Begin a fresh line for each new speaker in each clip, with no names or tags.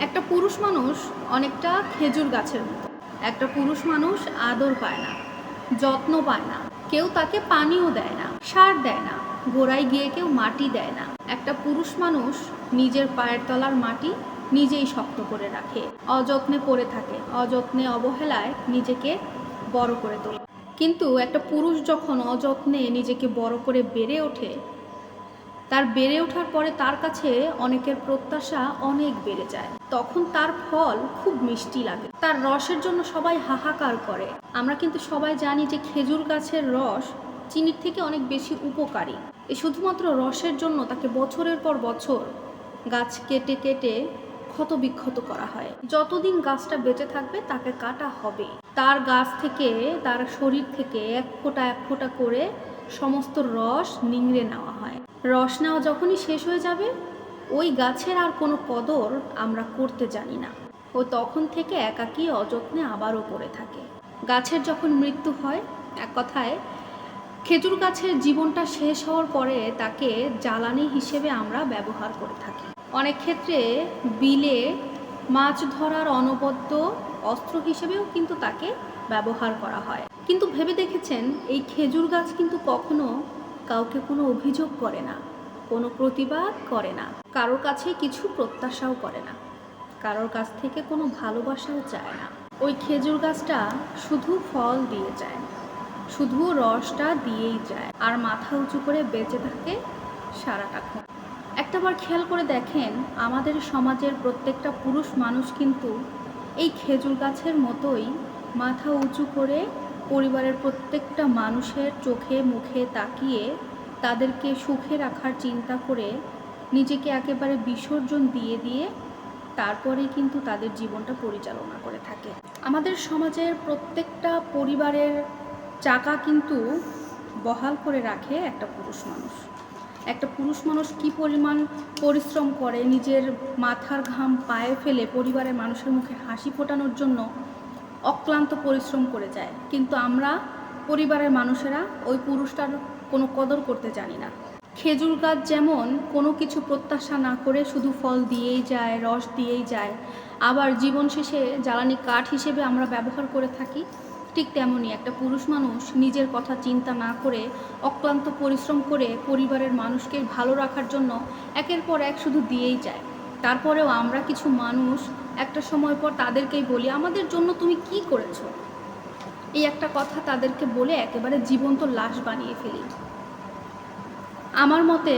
একটা পুরুষ মানুষ অনেকটা খেজুর গাছের মতো। একটা পুরুষ মানুষ আদর পায় না, যত্ন পায় না, কেউ তাকে পানিও দেয় না, সার দেয় না, গোড়ায় গিয়ে কেউ মাটি দেয় না। একটা পুরুষ মানুষ নিজের পায়ের তলার মাটি নিজেই শক্ত করে রাখে, অযত্নে পড়ে থাকে, অযত্নে অবহেলায় নিজেকে বড় করে তোলে। কিন্তু একটা পুরুষ যখন অযত্নে নিজেকে বড় করে বেড়ে ওঠে তার বেড়ে ওঠার পরে তার কাছে অনেকের প্রত্যাশা অনেক বেড়ে যায়। তখন তার ফল খুব মিষ্টি লাগে। তার রসের জন্য সবাই হাহাকার করে। আমরা কিন্তু সবাই জানি যে খেজুর গাছের রস চিনির থেকে অনেক বেশি উপকারী। এই শুধুমাত্র রসের জন্য তাকে বছরের পর বছর গাছ কেটে কেটে ক্ষত বিক্ষত করা হয়। যতদিন গাছটা বেঁচে থাকবে তাকে কাটা হবে। তার গাছ থেকে, তার শরীর থেকে এক ফোঁটা এক ফোঁটা করে সমস্ত রস নিংড়ে নেওয়া হয়। রস নেওয়া যখনই শেষ হয়ে যাবে, ওই গাছের আর কোনো কদর আমরা করতে জানি না। ও তখন থেকে একাকী অযত্নে আবারও পড়ে থাকে। গাছের যখন মৃত্যু হয়, এক কথায় খেজুর গাছের জীবনটা শেষ হওয়ার পরে তাকে জ্বালানি হিসেবে আমরা ব্যবহার করে থাকি। অনেক ক্ষেত্রে বিলে মাছ ধরার অনবদ্য অস্ত্র হিসেবেও কিন্তু তাকে ব্যবহার করা হয়। কিন্তু ভেবে দেখেছেন, এই খেজুর গাছ কিন্তু কখনো কাউকে কোনো অভিযোগ করে না, কোনো প্রতিবাদ করে না, কারোর কাছে কিছু প্রত্যাশাও করে না, কারোর কাছ থেকে কোনো ভালোবাসাও চায় না। ওই খেজুর গাছটা শুধু ফল দিয়ে যায়, শুধু রসটা দিয়েই যায়, আর মাথা উঁচু করে বেঁচে থাকে সারাটা সারাটাক্ষণ একটাবার খেয়াল করে দেখেন, আমাদের সমাজের প্রত্যেকটা পুরুষ মানুষ কিন্তু এই খেজুর গাছের মতোই মাথা উঁচু করে পরিবারের প্রত্যেকটা মানুষের চোখে মুখে তাকিয়ে তাদেরকে সুখে রাখার চিন্তা করে নিজেকে একেবারে বিসর্জন দিয়ে দিয়ে তারপরে কিন্তু তাদের জীবনটা পরিচালনা করে থাকে। আমাদের সমাজের প্রত্যেকটা পরিবারের চাকা কিন্তু বহাল করে রাখে একটা পুরুষ মানুষ। একটা পুরুষ মানুষ কি পরিমাণ পরিশ্রম করে, নিজের মাথার ঘাম পায়ে ফেলে পরিবারের মানুষের মুখে হাসি ফোটানোর জন্য অক্লান্ত পরিশ্রম করে যায়। কিন্তু আমরা, পরিবারের মানুষেরা, ওই পুরুষটার কোনো কদর করতে জানি না। খেজুর গাছ যেমন কোনো কিছু প্রত্যাশা না করে শুধু ফল দিয়েই যায়, রস দিয়েই যায়, আবার জীবন শেষে জ্বালানি কাঠ হিসেবে আমরা ব্যবহার করে থাকি, ঠিক তেমনই একটা পুরুষ মানুষ নিজের কথা চিন্তা না করে, অক্লান্ত পরিশ্রম করে পরিবারের মানুষকে ভালো রাখার জন্য একের পর এক শুধু দিয়েই যায়। তারপরেও আমরা কিছু মানুষ একটা সময় পর তাদেরকেই বলি, আমাদের জন্য তুমি কি করেছ? এই একটা কথা তাদেরকে বলে একেবারে জীবন্ত লাশ বানিয়ে ফেলি। আমার মতে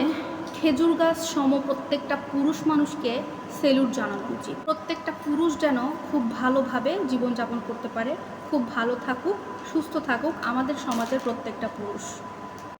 খেজুর গাছ সম প্রত্যেকটা পুরুষ মানুষকে সেলুট জানানো উচিত। প্রত্যেকটা পুরুষ যেন খুব ভালোভাবে জীবনযাপন করতে পারে, খুব ভালো থাকুক, সুস্থ থাকুক আমাদের সমাজের প্রত্যেকটা পুরুষ।